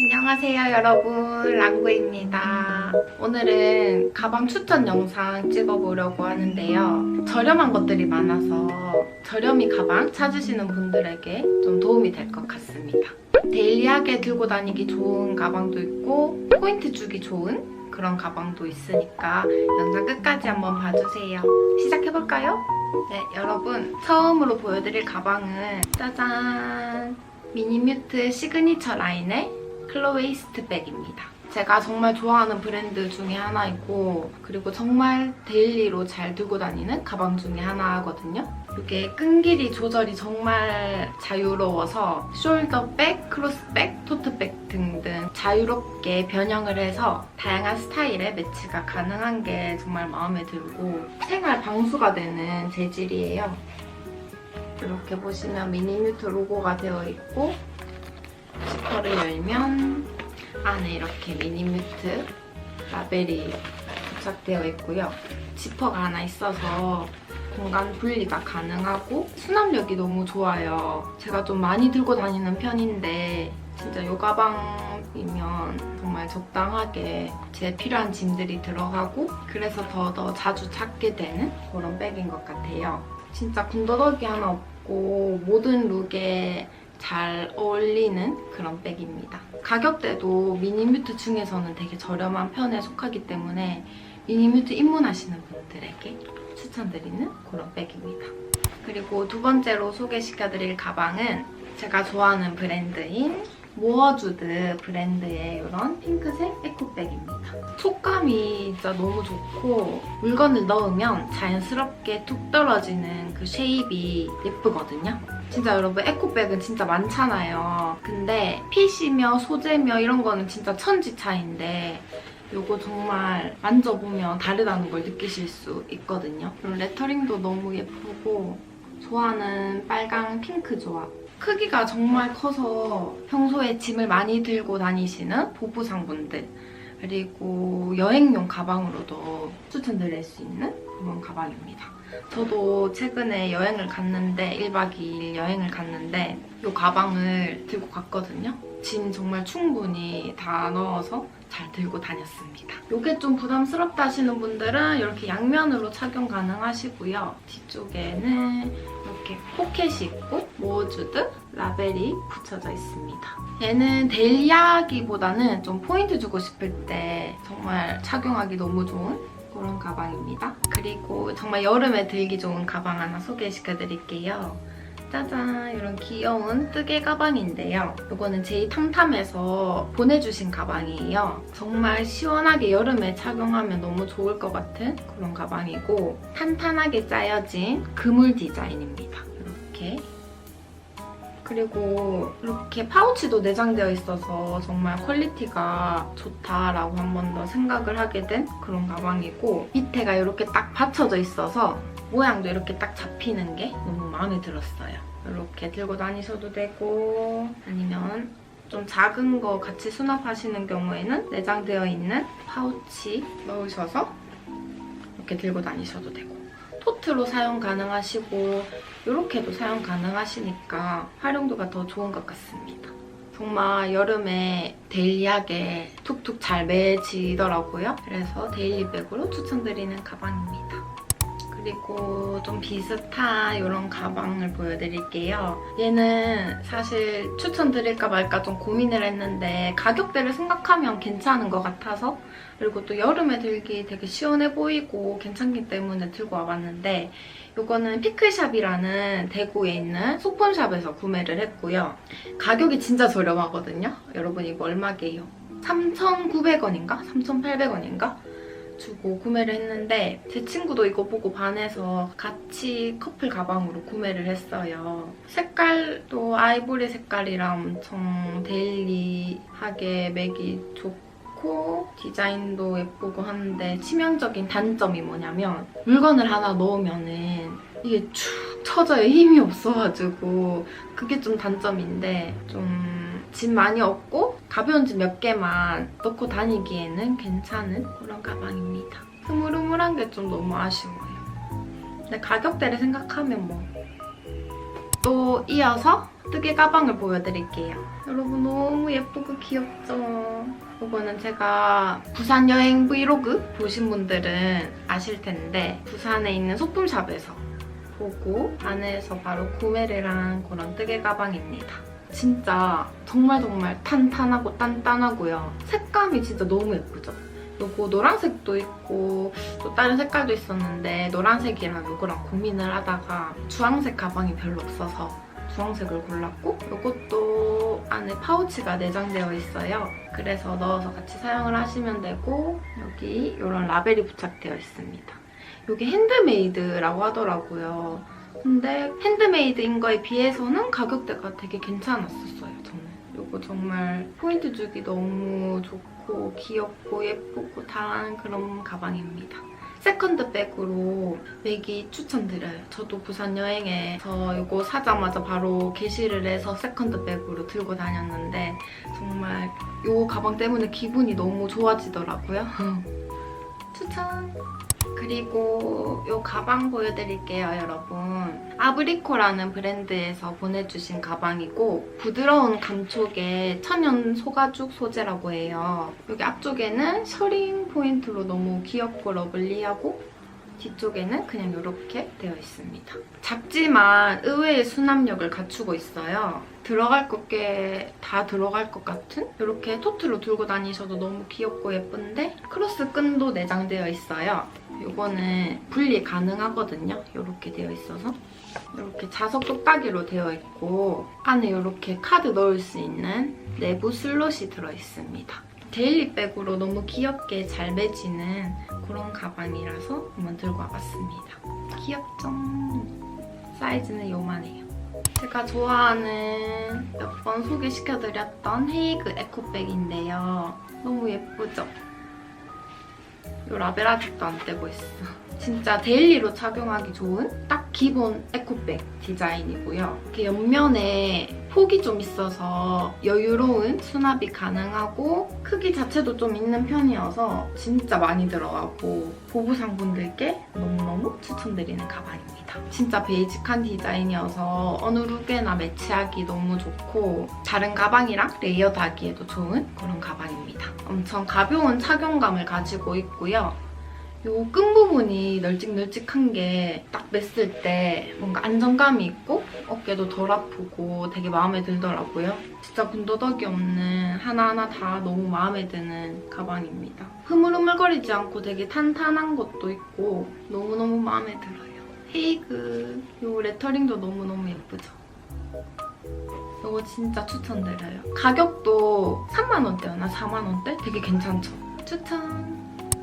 안녕하세요 여러분. 랑구입니다. 오늘은 가방 추천 영상 찍어보려고 하는데요. 저렴한 것들이 많아서 저렴이 가방 찾으시는 분들에게 좀 도움이 될 것 같습니다. 데일리하게 들고 다니기 좋은 가방도 있고 포인트 주기 좋은 그런 가방도 있으니까 영상 끝까지 한번 봐주세요. 시작해볼까요? 네 여러분. 처음으로 보여드릴 가방은 짜잔! 미니뮤트 시그니처 라인의 클로웨 이스트 백입니다. 제가 정말 좋아하는 브랜드 중에 하나이고 그리고 정말 데일리로 잘 들고 다니는 가방 중에 하나거든요. 이게 끈길이 조절이 정말 자유로워서 숄더백, 크로스백, 토트백 등등 자유롭게 변형을 해서 다양한 스타일의 매치가 가능한 게 정말 마음에 들고 생활 방수가 되는 재질이에요. 이렇게 보시면 미니뮤트 로고가 되어 있고 지퍼를 열면 안에 이렇게 미니뮤트 라벨이 부착되어 있고요. 지퍼가 하나 있어서 공간 분리가 가능하고 수납력이 너무 좋아요. 제가 좀 많이 들고 다니는 편인데 진짜 이 가방이면 정말 적당하게 제 필요한 짐들이 들어가고 그래서 더 더 자주 찾게 되는 그런 백인 것 같아요. 진짜 군더더기 하나 없고 모든 룩에 잘 어울리는 그런 백입니다. 가격대도 미니뮤트 중에서는 되게 저렴한 편에 속하기 때문에 미니뮤트 입문하시는 분들에게 추천드리는 그런 백입니다. 그리고 두 번째로 소개시켜드릴 가방은 제가 좋아하는 브랜드인 모어주드 브랜드의 이런 핑크색 에코백입니다. 촉감이 진짜 너무 좋고 물건을 넣으면 자연스럽게 툭 떨어지는 그 쉐입이 예쁘거든요. 진짜 여러분 에코백은 진짜 많잖아요. 근데 핏이며 소재며 이런 거는 진짜 천지 차이인데 이거 정말 만져보면 다르다는 걸 느끼실 수 있거든요. 그리고 레터링도 너무 예쁘고 좋아하는 빨강 핑크 조합. 크기가 정말 커서 평소에 짐을 많이 들고 다니시는 보부상분들 그리고 여행용 가방으로도 추천드릴 수 있는 그런 가방입니다. 저도 최근에 여행을 갔는데 1박 2일 여행을 갔는데 이 가방을 들고 갔거든요. 짐 정말 충분히 다 넣어서 잘 들고 다녔습니다. 이게 좀 부담스럽다 하시는 분들은 이렇게 양면으로 착용 가능하시고요. 뒤쪽에는 이렇게 포켓이 있고 모어주드 라벨이 붙여져 있습니다. 얘는 데일리하기보다는 좀 포인트 주고 싶을 때 정말 착용하기 너무 좋은 그런 가방입니다. 그리고 정말 여름에 들기 좋은 가방 하나 소개시켜드릴게요. 짜잔 이런 귀여운 뜨개 가방인데요. 이거는 제이 탐탐에서 보내주신 가방이에요. 정말 시원하게 여름에 착용하면 너무 좋을 것 같은 그런 가방이고 탄탄하게 짜여진 그물 디자인입니다. 이렇게 그리고 이렇게 파우치도 내장되어 있어서 정말 퀄리티가 좋다라고 한 번 더 생각을 하게 된 그런 가방이고 밑에가 이렇게 딱 받쳐져 있어서 모양도 이렇게 딱 잡히는 게 너무 마음에 들었어요. 이렇게 들고 다니셔도 되고 아니면 좀 작은 거 같이 수납하시는 경우에는 내장되어 있는 파우치 넣으셔서 이렇게 들고 다니셔도 되고 토트로 사용 가능하시고 이렇게도 사용 가능하시니까 활용도가 더 좋은 것 같습니다. 정말 여름에 데일리하게 툭툭 잘 매지더라고요. 그래서 데일리백으로 추천드리는 가방입니다. 그리고 좀 비슷한 이런 가방을 보여드릴게요. 얘는 사실 추천드릴까 말까 좀 고민을 했는데 가격대를 생각하면 괜찮은 것 같아서 그리고 또 여름에 들기 되게 시원해 보이고 괜찮기 때문에 들고 와봤는데 이거는 피클샵이라는 대구에 있는 소품샵에서 구매를 했고요. 가격이 진짜 저렴하거든요. 여러분 이거 얼마게요? 3,900원인가? 3,800원인가? 주고 구매를 했는데 제 친구도 이거 보고 반해서 같이 커플 가방으로 구매를 했어요. 색깔도 아이보리 색깔이라 엄청 데일리하게 맥이 좋고 디자인도 예쁘고 하는데 치명적인 단점이 뭐냐면 물건을 하나 넣으면은 이게 축 처져요. 힘이 없어가지고 그게 좀 단점인데 좀 짐 많이 없고 가벼운 짐 몇 개만 넣고 다니기에는 괜찮은 그런 가방입니다. 흐물흐물한 게 좀 너무 아쉬워요. 근데 가격대를 생각하면 뭐 또 이어서 뜨개 가방을 보여드릴게요. 여러분 너무 예쁘고 귀엽죠? 이거는 제가 부산 여행 브이로그 보신 분들은 아실 텐데 부산에 있는 소품샵에서 보고 안에서 바로 구매를 한 그런 뜨개 가방입니다. 진짜 정말 정말 탄탄하고 단단하고요. 색감이 진짜 너무 예쁘죠? 요거 노란색도 있고 또 다른 색깔도 있었는데 노란색이랑 요거랑 고민을 하다가 주황색 가방이 별로 없어서 주황색을 골랐고 요것도 안에 파우치가 내장되어 있어요. 그래서 넣어서 같이 사용을 하시면 되고 여기 이런 라벨이 부착되어 있습니다. 이게 핸드메이드라고 하더라고요. 근데 핸드메이드인 거에 비해서는 가격대가 되게 괜찮았었어요, 저는. 이거 정말 포인트 주기 너무 좋고 귀엽고 예쁘고 다양한 그런 가방입니다. 세컨드 백으로 매기 추천드려요. 저도 부산 여행에서 이거 사자마자 바로 게시를 해서 세컨드 백으로 들고 다녔는데 정말 이 가방 때문에 기분이 너무 좋아지더라고요. 추천! 그리고 이 가방 보여드릴게요, 여러분. 아브리코라는 브랜드에서 보내주신 가방이고 부드러운 감촉의 천연 소가죽 소재라고 해요. 여기 앞쪽에는 셔링 포인트로 너무 귀엽고 러블리하고 뒤쪽에는 그냥 이렇게 되어 있습니다. 작지만 의외의 수납력을 갖추고 있어요. 들어갈 것게 다 들어갈 것 같은 이렇게 토트로 들고 다니셔도 너무 귀엽고 예쁜데 크로스 끈도 내장되어 있어요. 이거는 분리 가능하거든요. 이렇게 되어 있어서 이렇게 자석 똑딱이로 되어 있고 안에 이렇게 카드 넣을 수 있는 내부 슬롯이 들어있습니다. 데일리백으로 너무 귀엽게 잘 매지는 그런 가방이라서 한번 들고 와봤습니다. 귀엽죠? 사이즈는 요만해요. 제가 좋아하는 몇 번 소개시켜드렸던 헤이그 에코백인데요. 너무 예쁘죠? 이 라벨 아직도 안 떼고 있어. 진짜 데일리로 착용하기 좋은 딱 기본 에코백 디자인이고요. 이렇게 옆면에 폭이 좀 있어서 여유로운 수납이 가능하고 크기 자체도 좀 있는 편이어서 진짜 많이 들어가고 보부상분들께 너무너무 추천드리는 가방입니다. 진짜 베이직한 디자인이어서 어느 룩에나 매치하기 너무 좋고 다른 가방이랑 레이어드 하기에도 좋은 그런 가방입니다. 엄청 가벼운 착용감을 가지고 있고요. 요 끈 부분이 널찍널찍한 게 딱 맸을 때 뭔가 안정감이 있고 어깨도 덜 아프고 되게 마음에 들더라고요. 진짜 군더더기 없는 하나하나 다 너무 마음에 드는 가방입니다. 흐물흐물거리지 않고 되게 탄탄한 것도 있고 너무너무 마음에 들어요. 헤이그 요 레터링도 너무너무 예쁘죠? 이거 진짜 추천드려요. 가격도 3만 원대였나 4만 원대? 되게 괜찮죠? 추천!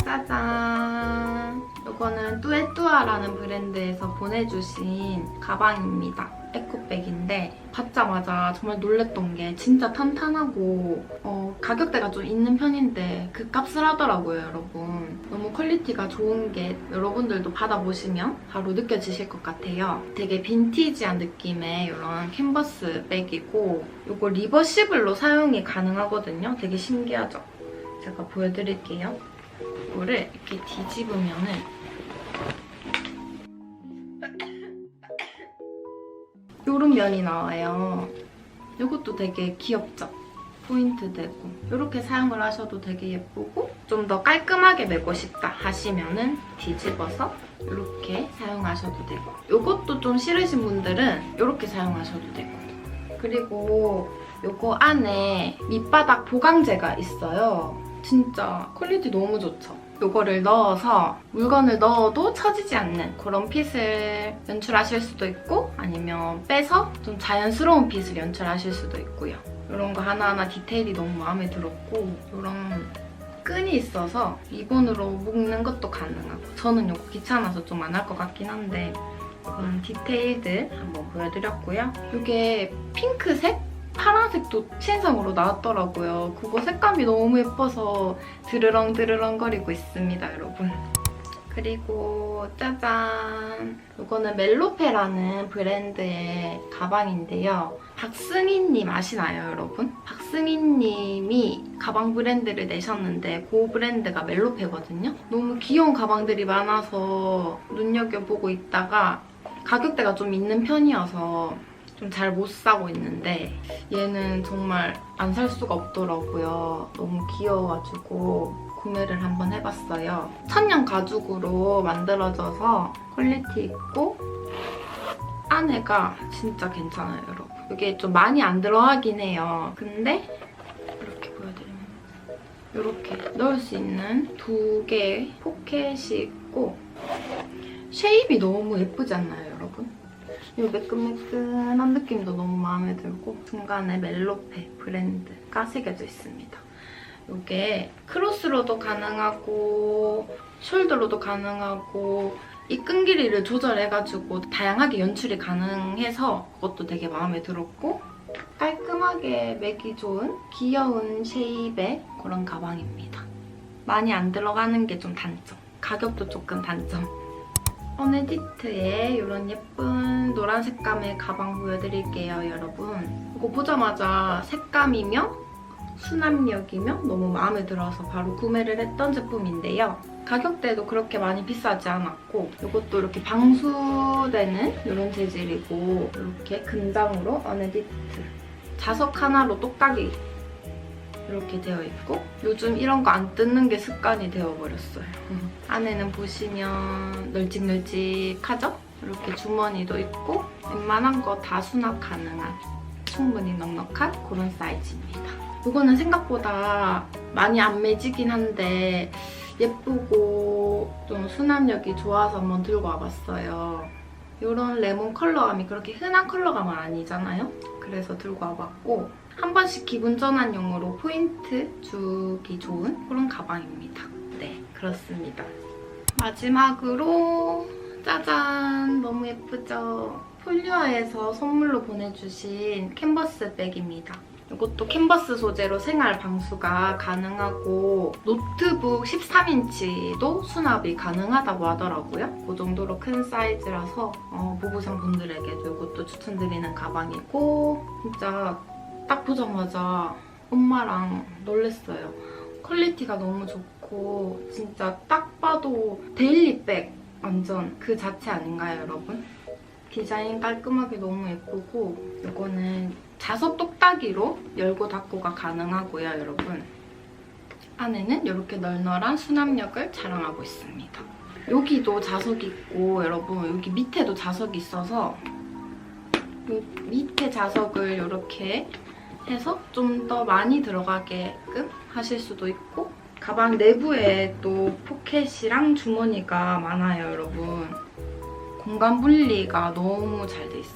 짜잔! 이거는 뚜에뚜아라는 브랜드에서 보내주신 가방입니다. 에코백인데 받자마자 정말 놀랬던 게 진짜 탄탄하고 어, 가격대가 좀 있는 편인데 그 값을 하더라고요, 여러분. 너무 퀄리티가 좋은 게 여러분들도 받아보시면 바로 느껴지실 것 같아요. 되게 빈티지한 느낌의 이런 캔버스 백이고 이거 리버시블로 사용이 가능하거든요. 되게 신기하죠? 제가 보여드릴게요. 이거를 이렇게 뒤집으면은 요런 면이 나와요. 이것도 되게 귀엽죠? 포인트 되고 이렇게 사용을 하셔도 되게 예쁘고 좀 더 깔끔하게 메고 싶다 하시면은 뒤집어서 이렇게 사용하셔도 되고 이것도 좀 싫으신 분들은 이렇게 사용하셔도 되고 그리고 이거 안에 밑바닥 보강제가 있어요. 진짜 퀄리티 너무 좋죠? 이거를 넣어서 물건을 넣어도 처지지 않는 그런 핏을 연출하실 수도 있고 아니면 빼서 좀 자연스러운 핏을 연출하실 수도 있고요. 이런 거 하나하나 디테일이 너무 마음에 들었고 이런 끈이 있어서 리본으로 묶는 것도 가능하고 저는 이거 귀찮아서 좀 안 할 것 같긴 한데 그런 디테일들 한번 보여드렸고요. 이게 핑크색? 파란색도 신상으로 나왔더라고요. 그거 색감이 너무 예뻐서 드르렁 드르렁거리고 있습니다, 여러분. 그리고 짜잔! 이거는 멜로페라는 브랜드의 가방인데요. 박승희님 아시나요, 여러분? 박승희님이 가방 브랜드를 내셨는데 그 브랜드가 멜로페거든요. 너무 귀여운 가방들이 많아서 눈여겨보고 있다가 가격대가 좀 있는 편이어서 좀 잘 못 사고 있는데 얘는 정말 안 살 수가 없더라고요. 너무 귀여워가지고 구매를 한번 해봤어요. 천연 가죽으로 만들어져서 퀄리티 있고 안에가 진짜 괜찮아요, 여러분. 이게 좀 많이 안 들어가긴 해요. 근데 이렇게 보여드리면 이렇게 넣을 수 있는 두 개의 포켓이 있고 쉐입이 너무 예쁘지 않나요? 이 매끈매끈한 느낌도 너무 마음에 들고 중간에 멜로페 브랜드가 새겨져 있습니다. 이게 크로스로도 가능하고 숄더로도 가능하고 이끈 길이를 조절해가지고 다양하게 연출이 가능해서 그것도 되게 마음에 들었고 깔끔하게 매기 좋은 귀여운 쉐입의 그런 가방입니다. 많이 안 들어가는 게 좀 단점. 가격도 조금 단점. 어네디트의 이런 예쁜 노란 색감의 가방 보여드릴게요, 여러분. 이거 보자마자 색감이며 수납력이며 너무 마음에 들어서 바로 구매를 했던 제품인데요. 가격대도 그렇게 많이 비싸지 않았고 이것도 이렇게 방수되는 이런 재질이고 이렇게 근장으로 어네디트 자석 하나로 똑딱이 이렇게 되어 있고 요즘 이런 거 안 뜯는 게 습관이 되어버렸어요. 안에는 보시면 널찍널찍하죠? 이렇게 주머니도 있고 웬만한 거 다 수납 가능한 충분히 넉넉한 그런 사이즈입니다. 이거는 생각보다 많이 안 매지긴 한데 예쁘고 좀 수납력이 좋아서 한번 들고 와봤어요. 이런 레몬 컬러감이 그렇게 흔한 컬러감은 아니잖아요? 그래서 들고 와봤고 한 번씩 기분 전환 용으로 포인트 주기 좋은 그런 가방입니다. 네, 그렇습니다. 마지막으로 짜잔! 너무 예쁘죠? 폴리아에서 선물로 보내주신 캔버스 백입니다. 이것도 캔버스 소재로 생활 방수가 가능하고 노트북 13인치도 수납이 가능하다고 하더라고요. 그 정도로 큰 사이즈라서 어, 보부상 분들에게도 이것도 추천드리는 가방이고 진짜 딱 보자마자 엄마랑 놀랬어요. 퀄리티가 너무 좋고 진짜 딱 봐도 데일리백 완전 그 자체 아닌가요, 여러분? 디자인 깔끔하게 너무 예쁘고 이거는 자석 똑딱이로 열고 닫고가 가능하고요, 여러분. 안에는 이렇게 널널한 수납력을 자랑하고 있습니다. 여기도 자석이 있고 여러분 여기 밑에도 자석이 있어서 이 밑에 자석을 이렇게 해서 좀 더 많이 들어가게끔 하실 수도 있고 가방 내부에 또 포켓이랑 주머니가 많아요, 여러분. 공간 분리가 너무 잘 돼 있어.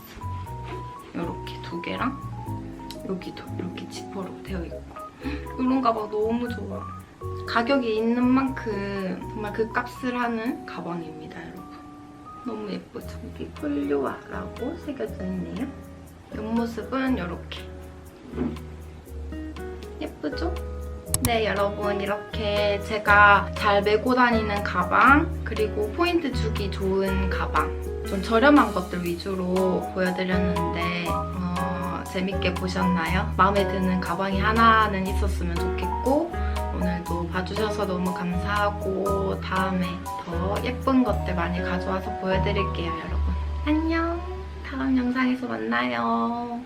이렇게 두 개랑 여기도 이렇게 지퍼로 되어 있고 이런 가방 너무 좋아. 가격이 있는 만큼 정말 그 값을 하는 가방입니다, 여러분. 너무 예쁘죠? 여기 폴리와라고 새겨져 있네요. 옆모습은 이렇게. 예쁘죠? 네, 여러분 이렇게 제가 잘 메고 다니는 가방 그리고 포인트 주기 좋은 가방 좀 저렴한 것들 위주로 보여드렸는데 어, 재밌게 보셨나요? 마음에 드는 가방이 하나는 있었으면 좋겠고 오늘도 봐주셔서 너무 감사하고 다음에 더 예쁜 것들 많이 가져와서 보여드릴게요, 여러분. 안녕! 다음 영상에서 만나요.